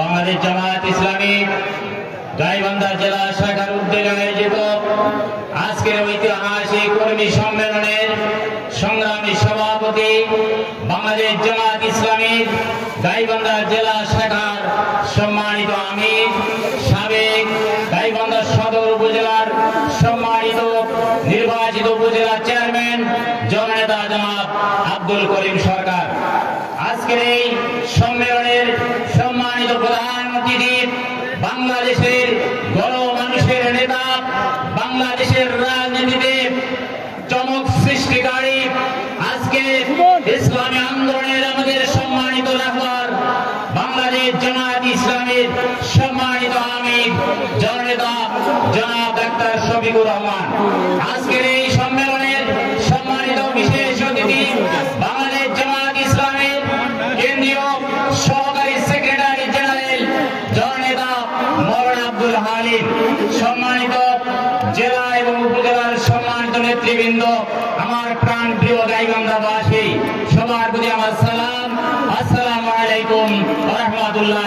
বাংলাদেশ জামাত ইসলামী গাইবান্ধা জেলা শাখার উদ্যোগে আয়োজিত আজকের ঐতিহাসিক কর্মী সম্মেলনের সংগ্রামী সভাপতি বাংলাদেশ জামাত ইসলামীর গাইবান্ধা জেলা শাখার সম্মানিত আমির, সাবেক গাইবান্ধা সদর উপজেলার সম্মানিত নির্বাচিত উপজেলা চেয়ারম্যান, জননেতা জনাব আব্দুল করিম সরকার। আজকের এই সম্মেলনের সম্মানিত প্রধান অতিথি বাংলাদেশের গণ মানুষের নেতা, বাংলাদেশের রাজনীতিতে চমক সৃষ্টিকারী, আজকে ইসলামী আন্দোলনের আমাদের সম্মানিত রাহবার বাংলাদেশ জামায়াত ইসলামের সম্মানিত আমির, জননেতা জনাব ডাক্তার শফিকুর রহমান। আজকের এই সম্মেলনের সম্মানিত বিশেষ অতিথি মৌলানা আব্দুল হালিম, সম্মানিত জেলা এবং উপজেলার সম্মানিত নেতৃবৃন্দ, আমার প্রাণ প্রিয় গাইবান্ধাবাসী, সবার প্রতি আমার সালাম, আসসালামু আলাইকুম রহমতুল্লাহ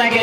থাকে